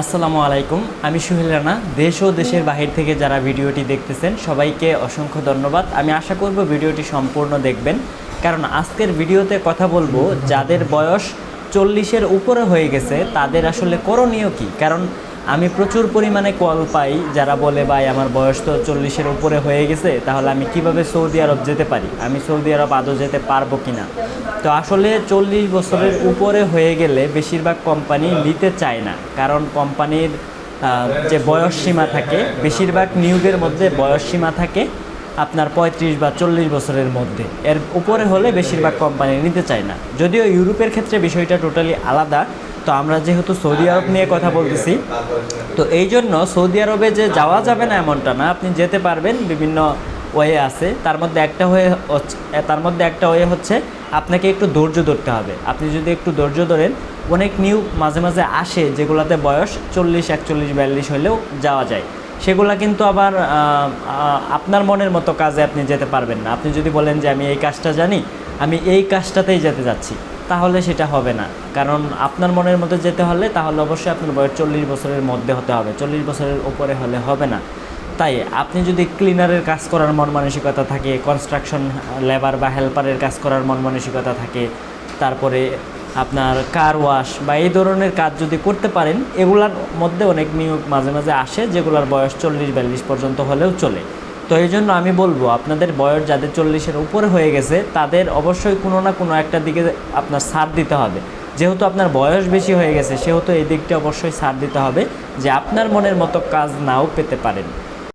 আসসালামু আলাইকুম, আমি সুহেল রানা। দেশ ও দেশের বাহির থেকে যারা ভিডিওটি দেখতেছেন, সবাইকে অসংখ্য ধন্যবাদ। আমি আশা করব ভিডিওটি সম্পূর্ণ দেখবেন, কারণ আজকের ভিডিওতে কথা বলব যাদের বয়স চল্লিশের উপরে হয়ে গেছে, তাদের আসলে করণীয় কি? কারণ আমি প্রচুর পরিমাণে কল পাই, যারা বলে, ভাই, আমার বয়স তো চল্লিশের উপরে হয়ে গেছে, তাহলে আমি কীভাবে সৌদি আরব যেতে পারি? আমি সৌদি আরব আদৌ যেতে পারব কিনা? তো আসলে চল্লিশ বছরের উপরে হয়ে গেলে বেশিরভাগ কোম্পানি নিতে চায় না। কারণ কোম্পানির যে বয়স সীমা থাকে, বেশিরভাগ নিয়োগের মধ্যে বয়স সীমা থাকে আপনার পঁয়ত্রিশ বা চল্লিশ বছরের মধ্যে। এর উপরে হলে বেশিরভাগ কোম্পানি নিতে চায় না। যদিও ইউরোপের ক্ষেত্রে বিষয়টা টোটালি আলাদা, তো আমরা যেহেতু সৌদি আরব নিয়ে কথা বলতেছি, তো এই জন্য সৌদি আরবে যে যাওয়া যাবে না এমনটা না, আপনি যেতে পারবেন বিভিন্ন ওয়ে আছে, তার মধ্যে একটা হয়ে তার মধ্যে একটা ওয়ে হচ্ছে আপনাকে একটু ধৈর্য ধরতে হবে। আপনি যদি একটু ধৈর্য ধরেন, অনেক নিউ মাঝে মাঝে আসে যেগুলোতে বয়স চল্লিশ, একচল্লিশ, বিয়াল্লিশ হলেও যাওয়া যায়। সেগুলা কিন্তু আবার আপনার মনের মতো কাজে আপনি যেতে পারবেন না। আপনি যদি বলেন যে, আমি এই কাজটা জানি, আমি এই কাজটাতেই যেতে যাচ্ছি, তাহলে সেটা হবে না। কারণ আপনার মনের মতো যেতে হলে তাহলে অবশ্যই আপনার বয়স চল্লিশ বছরের মধ্যে হতে হবে। চল্লিশ বছরের উপরে হলে হবে না। তাই আপনি যদি ক্লিনারের কাজ করার মন মানসিকতা থাকে কনস্ট্রাকশন লেবার বা হেল্পারের কাজ করার মন মানসিকতা থাকে, তারপরে আপনার কার ওয়াশ বা এই ধরনের কাজ যদি করতে পারেন, এগুলার মধ্যে অনেক নিয়োগ মাঝে মাঝে আসে, যেগুলোর বয়স চল্লিশ বিয়াল্লিশ পর্যন্ত হলেও চলে। তো এই জন্য আমি বলব, আপনাদের বয়স যাদের চল্লিশের উপরে হয়ে গেছে, তাদের অবশ্যই কোনো না কোনো একটা দিকে আপনার ছাড় দিতে হবে। যেহেতু আপনার বয়স বেশি হয়ে গেছে, সেহেতু এই দিকটা অবশ্যই ছাড় দিতে হবে, যে আপনার মনের মতো কাজ নাও পেতে পারেন।